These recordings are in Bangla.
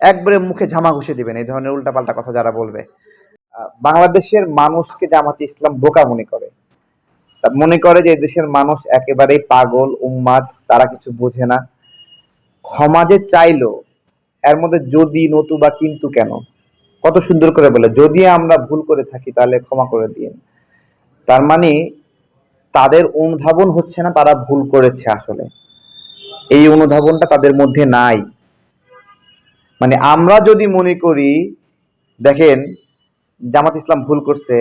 একবারে মুখে ঝামা ঘষে দিবেন, এই ধরনের উল্টাপাল্টা কথা যারা বলবে। বাংলাদেশের মানুষকে জামাতে ইসলাম বোকা মনে করে। মনে করে যে দেশের মানুষ একেবারেই পাগল, উম্মাদ, তারা কিছু বোঝে না। ক্ষমা যে চাইলো, এর মধ্যে যদি নতুবা কিন্তু কেন? কত সুন্দর করে বলে, যদি আমরা ভুল করে থাকি তাহলে ক্ষমা করে দিন। তার মানে তাদের অনুধাবন হচ্ছে না তারা ভুল করেছে আসলে। এই অনুধাবনটা তাদের মধ্যে নাই। মানে আমরা যদি মনে করি, দেখেন, জামাত ইসলাম ভুল করছে,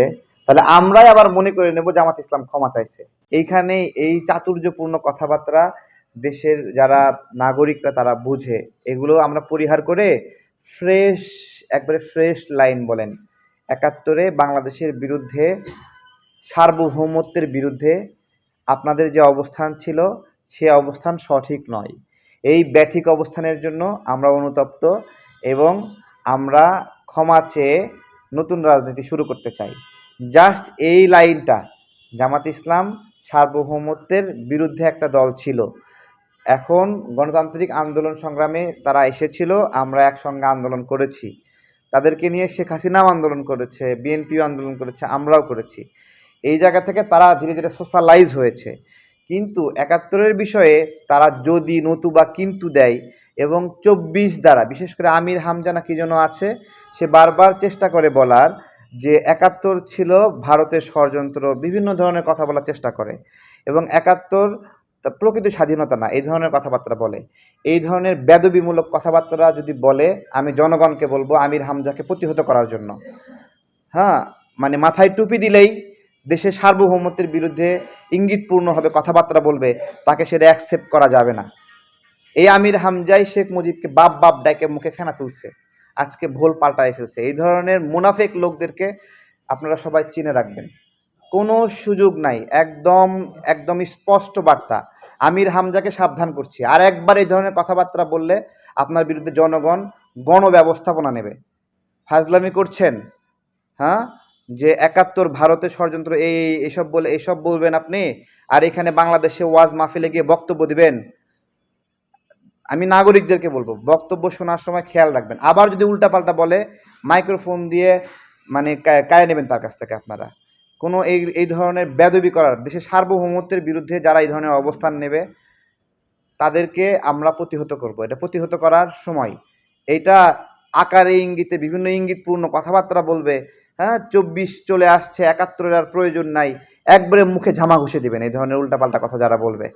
তাহলে আমরাই আবার মনে করে নেব জামাত ইসলাম ক্ষমা চাইছে। এইখানে এই চাতুর্যপূর্ণ কথাবার্তা দেশের যারা নাগরিকরা তারা বুঝে। এগুলো আমরা পরিহার করে ফ্রেশ, একবারে ফ্রেশ লাইন বলেন। একাত্তরে বাংলাদেশের বিরুদ্ধে, সার্বভৌমত্বের বিরুদ্ধে আপনাদের যে অবস্থান ছিল, সে অবস্থান সঠিক নয়। এই ব্যাঠিক অবস্থানের জন্য আমরা অনুতপ্ত এবং আমরা ক্ষমা চেয়ে নতুন রাজনীতি শুরু করতে চাই। জাস্ট এই লাইনটা, জামাত ইসলাম সার্বভৌমত্বের বিরুদ্ধে একটা দল ছিল। এখন গণতান্ত্রিক আন্দোলন সংগ্রামে তারা এসেছিল, আমরা একসঙ্গে আন্দোলন করেছি। তাদেরকে নিয়ে শেখ হাসিনাও আন্দোলন করেছে, বিএনপিও আন্দোলন করেছে, আমরাও করেছি। এই জায়গা থেকে তারা ধীরে ধীরে সোশ্যালাইজ হয়েছে। কিন্তু একাত্তরের বিষয়ে তারা যদি নতুবা কিন্তু দেয় এবং চব্বিশ দ্বারা, বিশেষ করে আমির হামজানা কি যেন আছে, সে বারবার চেষ্টা করে বলার যে একাত্তর ছিল ভারতের ষড়যন্ত্র, বিভিন্ন ধরনের কথা বলার চেষ্টা করে এবং একাত্তর প্রকৃত স্বাধীনতা না, এই ধরনের কথাবার্তা বলে। এই ধরনের বেদবিমূলক কথাবার্তা যদি বলে, আমি জনগণকে বলব আমির হামজাকে প্রতিহত করার জন্য। হ্যাঁ মানে মাথায় টুপি দিলেই দেশের সার্বভৌমত্বের বিরুদ্ধে ইঙ্গিতপূর্ণভাবে কথাবার্তা বলবে, তাকে সেটা অ্যাকসেপ্ট করা যাবে না। এই আমির হামজাই শেখ মুজিবকে বাপ বাপ ডাকে মুখে ফেনা তুলছে, আজকে ভোল পাল্টায় ফেলছে। এই ধরনের মুনাফেক লোকদেরকে আপনারা সবাই চিনে রাখবেন। কোনো সুযোগ নাই, একদম একদম স্পষ্ট বার্তা। আমির হামজাকে সাবধান করছি। আর একবার এই ধরনের কথাবার্তা বললে আপনার বিরুদ্ধে জনগণ গণব্যবস্থাপনা নেবে। ফাজলামি করছেন হ্যাঁ? যে একাত্তর ভারতের ষড়যন্ত্র, এই এসব বলে, এসব বলবেন আপনি, আর এখানে বাংলাদেশে ওয়াজ মাহফিলে গিয়ে বক্তব্য দিবেন। আমি নাগরিকদেরকে বলব, বক্তব্য শোনার সময় খেয়াল রাখবেন। আবার যদি উল্টাপাল্টা বলে, মাইক্রোফোন দিয়ে মানে কায়ে নেবেন তার কাছ থেকে আপনারা। কোনো এই এই ধরনের বেদবি করার, দেশের সার্বভৌমত্বের বিরুদ্ধে যারা এই ধরনের অবস্থান নেবে, তাদেরকে আমরা প্রতিহত করব। এটা প্রতিহত করার সময়। এইটা আকারে ইঙ্গিতে, বিভিন্ন ইঙ্গিতপূর্ণ কথাবার্তা বলবে। হ্যাঁ চব্বিশ চলে আসছে, একাত্তরের আর প্রয়োজন নাই। একবারে মুখে ঝামা ঘুষে দিবেন, এই ধরনের উল্টাপাল্টা কথা যারা বলবে।